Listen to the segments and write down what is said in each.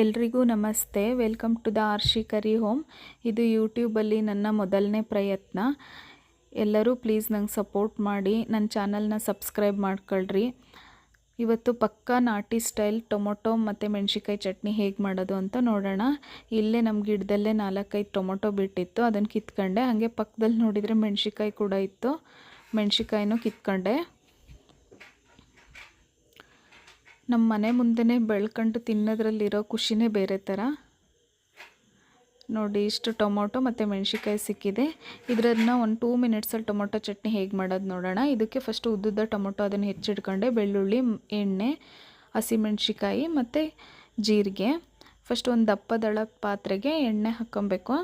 ಎಲ್ರಿಗೂ ನಮಸ್ತೆ. Welcome to the ಆರ್ಷಿಕರಿ ಹೋಮ್. ಇದು ಯೂಟ್ಯೂಬಲ್ಲಿ ನನ್ನ ಮೊದಲನೇ ಪ್ರಯತ್ನ. ಎಲ್ಲರೂ ಪ್ಲೀಸ್ ನಂಗೆ ಸಪೋರ್ಟ್ ಮಾಡಿ, ನನ್ನ ಚಾನಲ್ನ ಸಬ್ಸ್ಕ್ರೈಬ್ ಮಾಡ್ಕೊಳ್ರಿ. ಇವತ್ತು ಪಕ್ಕಾ ನಾಟಿ ಸ್ಟೈಲ್ ಟೊಮೊಟೊ ಮತ್ತು ಮೆಣಸಿಕಾಯಿ ಚಟ್ನಿ ಹೇಗೆ ಮಾಡೋದು ಅಂತ ನೋಡೋಣ. ಇಲ್ಲೇ ನಮ್ಮ ಗಿಡದಲ್ಲೇ ನಾಲ್ಕೈದು ಟೊಮೊಟೊ ಬಿಟ್ಟಿತ್ತು, ಅದನ್ನು ಕಿತ್ಕೊಂಡೆ. ಹಾಗೆ ಪಕ್ಕದಲ್ಲಿ ನೋಡಿದರೆ ಮೆಣಸಿಕಾಯಿ ಕೂಡ ಇತ್ತು. ಮೆಣಸಿಕಾಯಿನೂ ಕಿತ್ಕೊಂಡೆ. ನಮ್ಮ ಮನೆ ಮುಂದೆನೇ ಬೆಳ್ಕೊಂಡು ತಿನ್ನೋದ್ರಲ್ಲಿರೋ ಖುಷಿನೇ ಬೇರೆ ಥರ. ನೋಡಿ, ಇಷ್ಟು ಟೊಮೊಟೊ ಮತ್ತು ಮೆಣಸಿಕಾಯಿ ಸಿಕ್ಕಿದೆ. ಇದರನ್ನ ಒಂದು ಟೂ ಮಿನಿಟ್ಸಲ್ಲಿ ಟೊಮೊಟೊ ಚಟ್ನಿ ಹೇಗೆ ಮಾಡೋದು ನೋಡೋಣ. ಇದಕ್ಕೆ ಫಸ್ಟು ಉದ್ದುದ್ದ ಟೊಮೊಟೊ ಅದನ್ನು ಹೆಚ್ಚಿಟ್ಕೊಂಡೆ, ಬೆಳ್ಳುಳ್ಳಿ, ಎಣ್ಣೆ ಹಸಿಮೆಣ್ಸಿಕಾಯಿ ಮತ್ತು ಜೀರಿಗೆ. ಫಸ್ಟ್ ಒಂದು ದಪ್ಪದಳ ಪಾತ್ರೆಗೆ ಎಣ್ಣೆ ಹಾಕ್ಕೊಬೇಕು.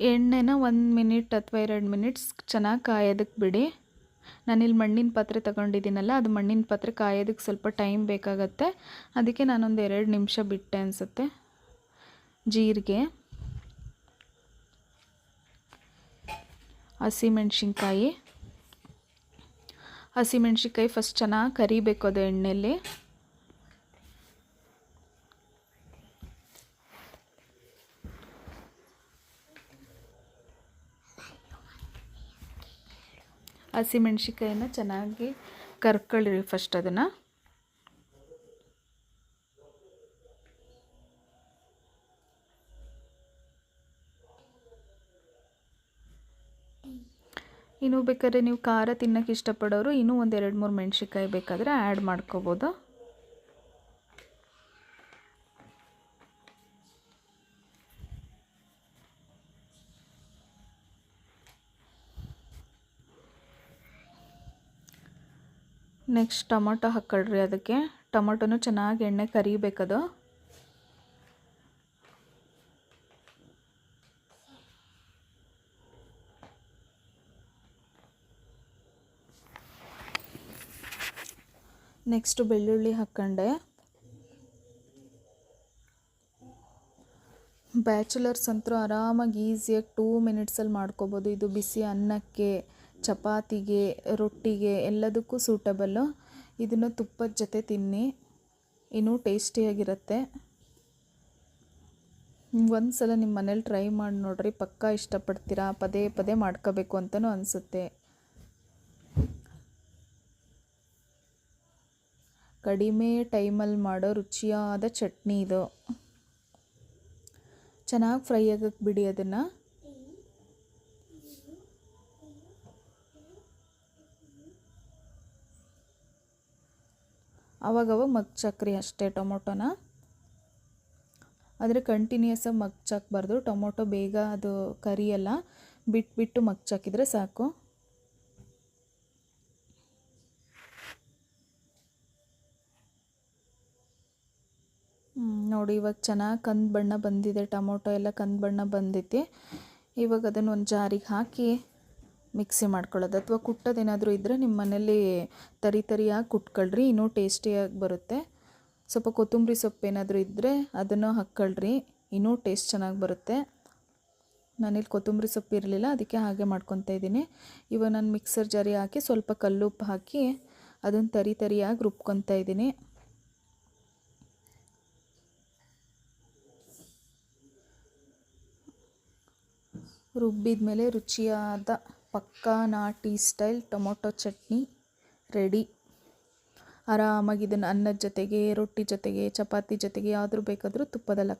ಎಣ್ಣೆನ ಒಂದು ಮಿನಿಟ್ ಅಥವಾ ಎರಡು ಮಿನಿಟ್ಸ್ ಚೆನ್ನಾಗಿ ಕಾಯೋದಕ್ಕೆ ಬಿಡಿ. ನಾನಿಲ್ಲಿ ಮಣ್ಣಿನ ಪಾತ್ರೆ ತಗೊಂಡಿದ್ದೀನಲ್ಲ, ಅದು ಮಣ್ಣಿನ ಪಾತ್ರೆ ಕಾಯೋದಕ್ಕೆ ಸ್ವಲ್ಪ ಟೈಮ್ ಬೇಕಾಗತ್ತೆ. ಅದಕ್ಕೆ ನಾನೊಂದು ಎರಡು ನಿಮಿಷ ಬಿಟ್ಟೆ ಅನಿಸುತ್ತೆ. ಜೀರಿಗೆ, ಹಸಿಮೆಣ್ಸಿನ್ಕಾಯಿ. ಹಸಿಮೆಣ್ಸಿನ್ಕಾಯಿ ಫಸ್ಟ್ ಚೆನ್ನಾಗಿ ಕರಿಬೇಕು ಅದು ಎಣ್ಣೆಯಲ್ಲಿ ಹಸಿಮೆಣ್ಸಿಕಾಯಿನ ಚೆನ್ನಾಗಿ ಕರ್ಕೊಳ್ಳಿ ಫಸ್ಟ್ ಅದನ್ನು. ಇನ್ನು ಬೇಕಾದ್ರೆ ನೀವು ಖಾರ ತಿನ್ನೋಕ್ಕೆ ಇಷ್ಟಪಡೋರು ಇನ್ನೂ ಒಂದು ಎರಡು ಮೂರು ಮೆಣಸಿಕಾಯಿ ಬೇಕಾದರೆ ಆ್ಯಡ್ ಮಾಡ್ಕೋಬೋದು. ನೆಕ್ಸ್ಟ್ ಟೊಮೊಟೊ ಹಾಕ್ಕೊಳ್ರಿ ಅದಕ್ಕೆ. ಟೊಮೊಟೊನೂ ಚೆನ್ನಾಗಿ ಎಣ್ಣೆ ಕರಿಬೇಕದು. ನೆಕ್ಸ್ಟು ಬೆಳ್ಳುಳ್ಳಿ ಹಾಕ್ಕೊಂಡೆ ಬ್ಯಾಚುಲರ್ಸ್ ಅಂತೂ ಆರಾಮಾಗಿ ಈಸಿಯಾಗಿ ಟೂ ಮಿನಿಟ್ಸಲ್ಲಿ ಮಾಡ್ಕೋಬೋದು. ಇದು ಬಿಸಿ ಅನ್ನಕ್ಕೆ. ಚಪಾತಿಗೆ, ರೊಟ್ಟಿಗೆ ಎಲ್ಲದಕ್ಕೂ ಸೂಟಬಲ್ಲು ಇದನ್ನು ತುಪ್ಪದ ಜೊತೆ ತಿನ್ನಿ. ಇನ್ನೂ ಟೇಸ್ಟಿಯಾಗಿರುತ್ತೆ ಒಂದು ಸಲ ನಿಮ್ಮ ಮನೇಲಿ ಟ್ರೈ ಮಾಡಿ ನೋಡ್ರಿ, ಪಕ್ಕಾ ಇಷ್ಟಪಡ್ತೀರಾ, ಪದೇ ಪದೇ ಮಾಡ್ಕೋಬೇಕು ಅಂತಲೂ ಅನಿಸುತ್ತೆ. ಕಡಿಮೆ ಟೈಮಲ್ಲಿ ಮಾಡೋ ರುಚಿಯಾದ ಚಟ್ನಿ ಇದು. ಚೆನ್ನಾಗಿ ಫ್ರೈ ಆಗಕ್ಕೆ ಬಿಡಿ ಅದನ್ನು. ಅವಾಗವಾಗ ಮಗ್ಚಾಕ್ರಿ ಅಷ್ಟೇ ಟೊಮೊಟೊನ. ಆದರೆ ಕಂಟಿನ್ಯೂಸಾಗಿ ಮಗ್ಚಾಕ್ಬಾರ್ದು ಟೊಮೊಟೊ ಬೇಗ ಅದು ಕರಿಯಲ್ಲ. ಬಿಟ್ಬಿಟ್ಟು ಮಗ್ಚಾಕಿದರೆ ಸಾಕು. ನೋಡಿ ಇವಾಗ ಚೆನ್ನಾಗಿ ಕಂದು ಬಣ್ಣ ಬಂದಿದೆ. ಟೊಮೊಟೊ ಎಲ್ಲ ಕಂದು ಬಣ್ಣ ಬಂದೈತಿ ಇವಾಗ ಅದನ್ನು ಒಂದು ಜಾರಿಗೆ ಹಾಕಿ ಮಿಕ್ಸಿ ಮಾಡ್ಕೊಳ್ಳೋದು ಅಥವಾ ಕುಟ್ಟೋದೇನಾದರೂ ಇದ್ದರೆ ನಿಮ್ಮ ಮನೇಲಿ ತರಿ ತರಿಯಾಗಿ ಕುಟ್ಕೊಳ್ರಿ, ಇನ್ನೂ ಟೇಸ್ಟಿಯಾಗಿ ಬರುತ್ತೆ. ಸ್ವಲ್ಪ ಕೊತ್ತಂಬರಿ ಸೊಪ್ಪು ಏನಾದರೂ ಇದ್ದರೆ ಅದನ್ನು ಹಾಕ್ಕೊಳ್ರಿ, ಇನ್ನೂ ಟೇಸ್ಟ್ ಚೆನ್ನಾಗಿ ಬರುತ್ತೆ. ನಾನಿಲ್ಲಿ ಕೊತ್ತಂಬರಿ ಸೊಪ್ಪು ಇರಲಿಲ್ಲ, ಅದಕ್ಕೆ ಹಾಗೆ ಮಾಡ್ಕೊತಾ ಇದ್ದೀನಿ. ಇವಾಗ ನಾನು ಮಿಕ್ಸರ್ ಜಾರಿ ಹಾಕಿ ಸ್ವಲ್ಪ ಕಲ್ಲುಪ್ಪು ಹಾಕಿ ಅದನ್ನು ತರಿ ತರಿಯಾಗಿ ರುಬ್ಕೊತಾ ಇದ್ದೀನಿ. ರುಬ್ಬಿದ ಮೇಲೆ ರುಚಿಯಾದ ಪಕ್ಕಾ ನಾಟಿ ಸ್ಟೈಲ್ ಟೊಮೊಟೊ ಚಟ್ನಿ ರೆಡಿ. ಆರಾಮಾಗಿ ಇದನ್ನು ಅನ್ನದ ಜೊತೆಗೆ, ರೊಟ್ಟಿ ಜೊತೆಗೆ, ಚಪಾತಿ ಜೊತೆಗೆ ಯಾವ್ದು ಬೇಕಾದರೂ ತುಪ್ಪದಲ್ಲಿ